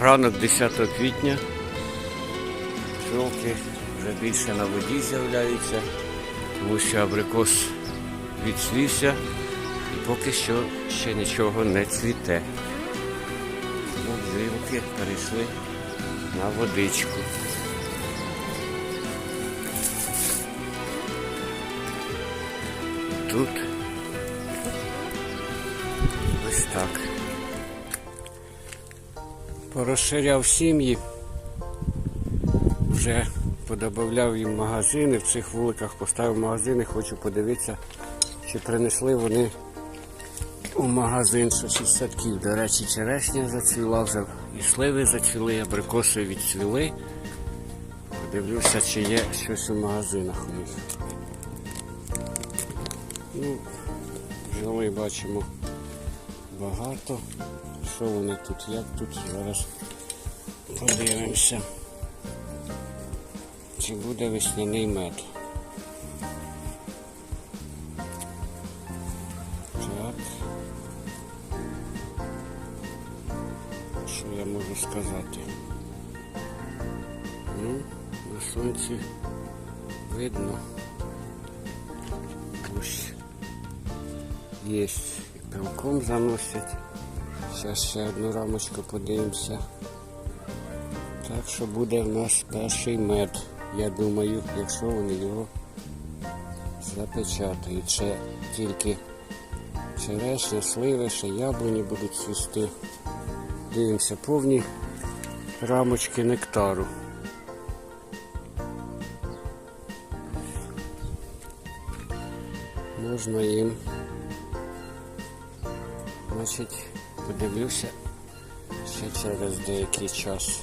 Ранок 10 квітня. Жовки вже більше на воді з'являються, тому що абрикос відцвівся і поки що ще нічого не цвіте. Жилки перейшли на водичку. Тут ось так. Порозширяв сім'ї, вже подобавляв їм магазини, в цих вуликах поставив магазини, хочу подивитися, чи принесли вони у магазин щось із садків. До речі, черешня зацвіла вже, і сливи зацвіли, і абрикоси відцвіли. Подивлюся, чи є щось у магазинах у них. Ну, бджоли бачимо багато. Що вони тут, як тут, зараз подивимося. Чи буде весняний мед? Так. Що я можу сказати? Ну, на сонці видно. Ось є пилком заносять. Зараз ще одну рамочку подивимося. Так що буде в нас перший мед. Я думаю, якщо вони його запечатають. Ще тільки черешня, сливи, ще яблуні будуть цвісти. Дивимося повні рамочки нектару. Можна їм Значить, подивлюся ще через деякий час.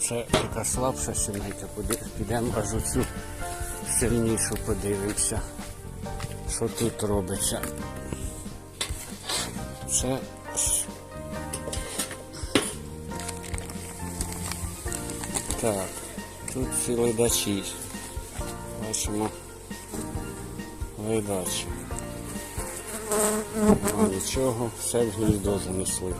Це така слабша сімейка, підемо аж оцю сильнішу подивимося, що тут робиться. Це так, тут ці ледачі. Бачимо ледачі. А нічого, все в гніздо занесли.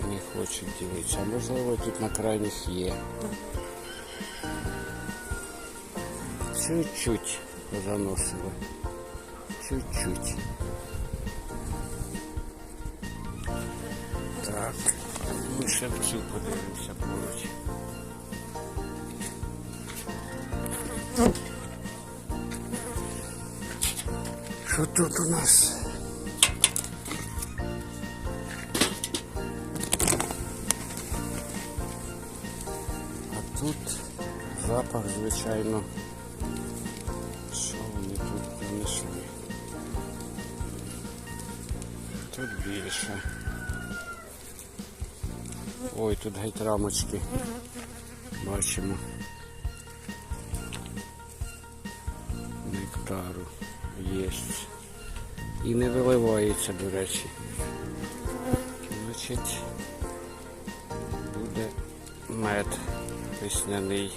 Не хочуть дивитися. А можливо тут на крайніх є. Чуть-чуть заносили. Чуть-чуть. Так, ми ще в цю подивимося поруч. Що тут у нас? А тут запах, звичайно. Що вони тут принесли? Тут більше. Ой, тут геть рамочки. Бачимо. Нектару є. І не виливається, до речі. Значить, буде мед весняний.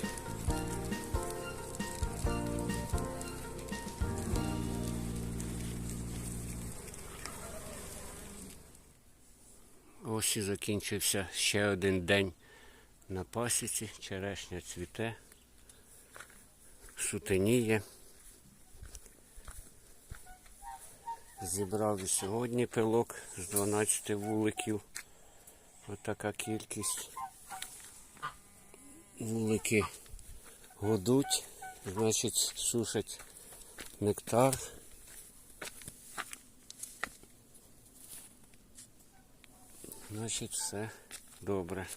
Ось і закінчився ще один день на пасіці. Черешня цвіте, сутеніє. Зібрав і сьогодні пилок з 12 вуликів. Отака кількість. Вулики годуть, значить сушать нектар. Значить все добре.